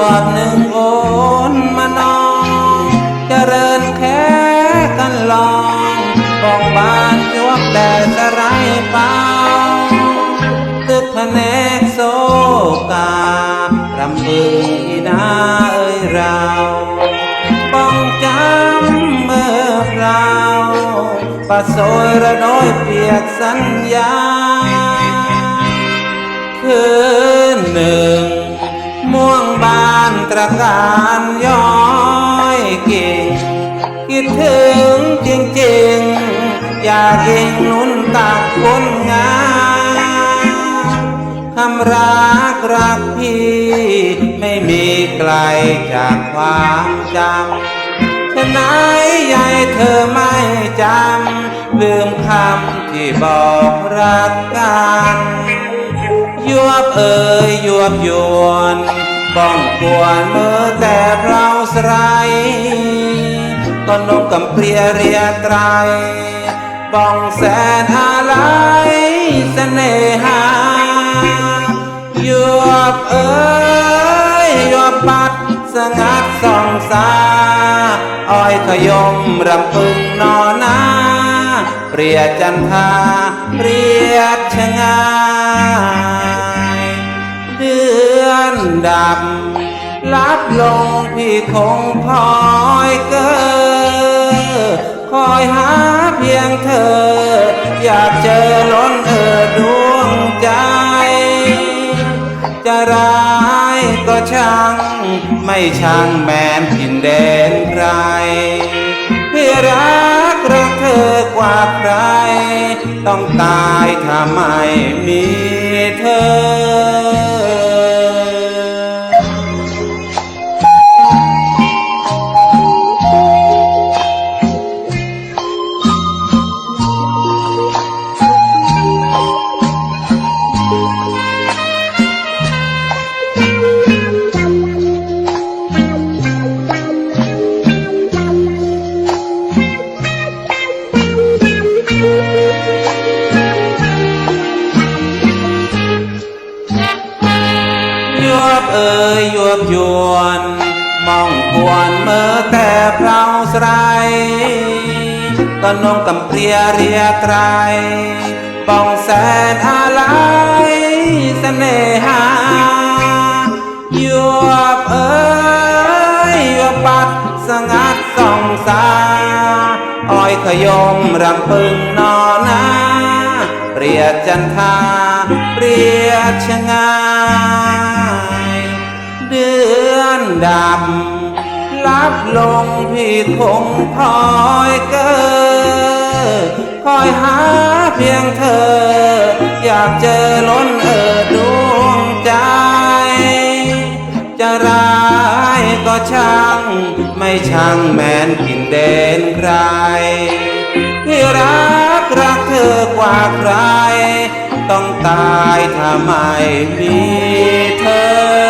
วบหนึ่งโอนมานองเจริญแค่กันลองบ้องบานจวบแต่สไรเปล่าตึกพะแนกโซการำบึงอีนาเอ้ยเราบ้องจำเมื่อเปล่าปะโซยระน้อยเปียกสัญญาคืนหนึ่ง การย้อยเก่ง คิดถึงจริงๆ อยากยิงนุ่นตักคนงามคำรักรักพี่ ไม่มีไกลจากความจำฉะไหนใหญ่เธอไม่จำลืมคำที่บอกรักกันยวบเอ่ยยวบยวน บ้องกวนเมื่อแต่เราสไรก็นกกำเปียเรียไตรบ้องแสนอะไรเสน่หายบเอ่ยยบปัดสงัดส่องสาอ้อยขยมรำพึงนอนาเปรียจันทาเปรียชงา นดำลับลงพี่คงคอยเกอคอยหาเพียงเธอ อยากเจอล้นเออดวงใจ จะร้ายก็ช่าง ไม่ช่างแมนผินเดนใครพี่รักรักเธอกว่าใคร ต้องตายถ้า ยวนมองควรเมื่อแต่เพลาสไรก็นงกำเปรียเรียไตรป้องแสนอะไรเสน่หายวบเอ่ยยวบปัดสงัดส่องสาอ้อยขยมรำพึงนอนาเปรียจันทาเปรียชงา ดำลับลงพี่คงคอยเกอคอยหาเพียงเธอ อยากเจอล้นเออดวงใจ จะร้ายก็ช่าง ไม่ช่างแมนกินเดนใครที่รักรักเธอกว่าใคร ต้องตายถ้าไม่มีเธอ